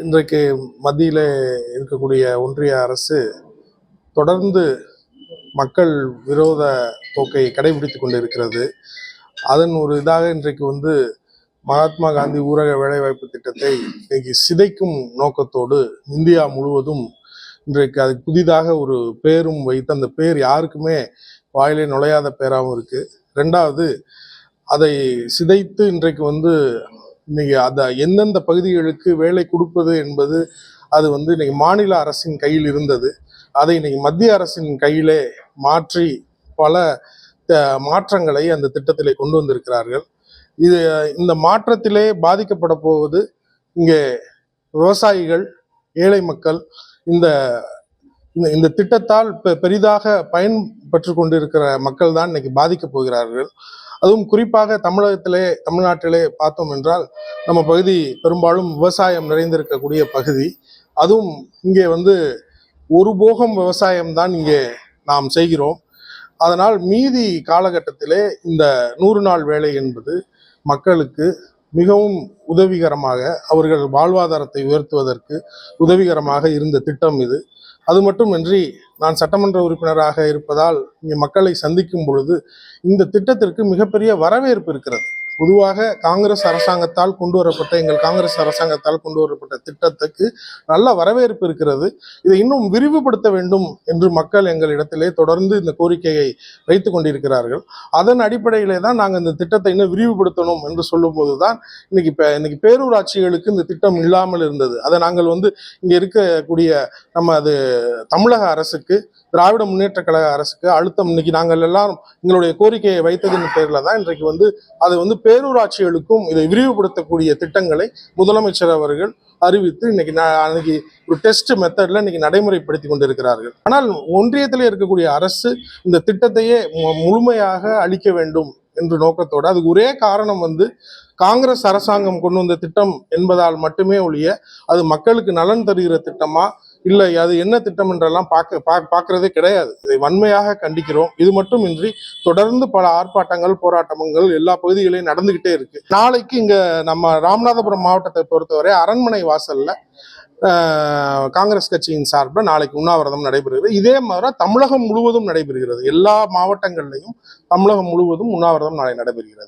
இன்றைக்கு மத்தியில் இருக்கக்கூடிய ஒன்றிய அரசு தொடர்ந்து மக்கள் விரோத போக்கை கடைபிடித்து கொண்டிருக்கிறது. அதன் ஒரு இதாக இன்றைக்கு வந்து மகாத்மா காந்தி ஊரக வேலைவாய்ப்பு திட்டத்தை இன்றைக்கு சிதைக்கும் நோக்கத்தோடு இந்தியா முழுவதும் இன்றைக்கு அதுக்கு புதிதாக ஒரு பேரும் வைத்து அந்த பேர் யாருக்குமே வாயிலே நுழையாத பேராகவும் இருக்குது ரெண்டாவது அதை சிதைத்து இன்றைக்கு வந்து இன்னைக்கு அதை எந்தெந்த பகுதிகளுக்கு வேலை கொடுப்பது என்பது அது வந்து இன்னைக்கு மாநில அரசின் கையில் இருந்தது. அதை இன்னைக்கு மத்திய அரசின் கையிலே மாற்றி பல த- மாற்றங்களை அந்த திட்டத்திலே கொண்டு வந்திருக்கிறார்கள். இது இந்த மாற்றத்திலே பாதிக்கப்பட போவது இங்கே விவசாயிகள் ஏழை மக்கள் இந்த இந்த- இந்த திட்டத்தால் பெ- பெரிதாக பயன் பெற்று கொண்டிருக்கிற மக்கள் தான் இன்னைக்கு பாதிக்கப் போகிறார்கள். அதுவும் குறிப்பாக தமிழகத்திலே தமிழ்நாட்டிலே பார்த்தோம் என்றால் நம்ம பகுதி பெரும்பாலும் விவசாயம் நிறைந்திருக்கக்கூடிய பகுதி. அதுவும் இங்கே வந்து ஒரு போகம் விவசாயம் தான் இங்கே நாம் செய்கிறோம். அதனால் மீதி காலகட்டத்திலே இந்த நூறு நாள் வேலை என்பது மக்களுக்கு மிகவும் உதவிகரமாக அவர்கள் வாழ்வாதாரத்தை உயர்த்துவதற்கு உதவிகரமாக இருந்த திட்டம் இது. அது மட்டுமின்றி நான் சட்டமன்ற உறுப்பினராக இருப்பதால் இங்கே மக்களை சந்திக்கும் பொழுது இந்த திட்டத்திற்கு மிகப்பெரிய வரவேற்பு இருக்கிறது. பொதுவாக காங்கிரஸ் அரசாங்கத்தால் கொண்டு வரப்பட்ட எங்கள் காங்கிரஸ் அரசாங்கத்தால் கொண்டு வரப்பட்ட திட்டத்துக்கு நல்ல வரவேற்பு இருக்கிறது. இதை இன்னும் விரிவுபடுத்த வேண்டும் என்று மக்கள் எங்களிடத்திலே தொடர்ந்து இந்த கோரிக்கையை வைத்து கொண்டிருக்கிறார்கள். அதன் அடிப்படையிலே தான் நாங்கள் இந்த திட்டத்தை இன்னும் விரிவுபடுத்தணும் என்று சொல்லும்போது தான் இன்னைக்கு இப்போ இன்னைக்கு பேரூராட்சிகளுக்கு இந்த திட்டம் இல்லாமல் இருந்தது. அதை நாங்கள் வந்து இங்கே இருக்கக்கூடிய நம்ம அது தமிழக அரசுக்கு திராவிட முன்னேற்ற கழக அரசுக்கு அழுத்தம். இன்னைக்கு நாங்கள் எல்லாரும் எங்களுடைய கோரிக்கையை வைத்ததின் பேரில் தான் இன்றைக்கு வந்து அதை வந்து பேரூராட்சிகளுக்கும் இதை விரிவுபடுத்தக்கூடிய திட்டங்களை முதலமைச்சர் அவர்கள் அறிவித்து இன்னைக்கு அன்னைக்கு ஒரு டெஸ்ட் மெத்தட்ல இன்னைக்கு நடைமுறைப்படுத்தி கொண்டிருக்கிறார்கள். ஆனால் ஒன்றியத்திலே இருக்கக்கூடிய அரசு இந்த திட்டத்தையே மு- முழுமையாக அளிக்க வேண்டும் என்ற நோக்கத்தோடு அதுக்கு ஒரே காரணம் வந்து காங்கிரஸ் அரசாங்கம் கொண்டு வந்த திட்டம் என்பதால் மட்டுமே ஒழிய அது மக்களுக்கு நலன் தருகிற திட்டமா இல்லை அது என்ன திட்டம் என்றெல்லாம் பார்க்க பா- பார்க்கறதே கிடையாது. இதை வன்மையாக கண்டிக்கிறோம். இது மட்டுமின்றி தொடர்ந்து பல ஆர்ப்பாட்டங்கள் போராட்டங்கள் எல்லா பகுதிகளையும் நடந்துகிட்டே இருக்கு. நாளைக்கு இங்க நம்ம ராமநாதபுரம் மாவட்டத்தை பொறுத்தவரை அரண்மனை வாசல்ல காங்கிரஸ் கட்சியின் சார்பில் நாளைக்கு உண்ணாவிரதம் நடைபெறுகிறது. இதே மாதிரி தமிழகம் முழுவதும் நடைபெறுகிறது. எல்லா மாவட்டங்கள்லையும் தமிழகம் முழுவதும் உண்ணாவிரதம் நாளை நடைபெறுகிறது.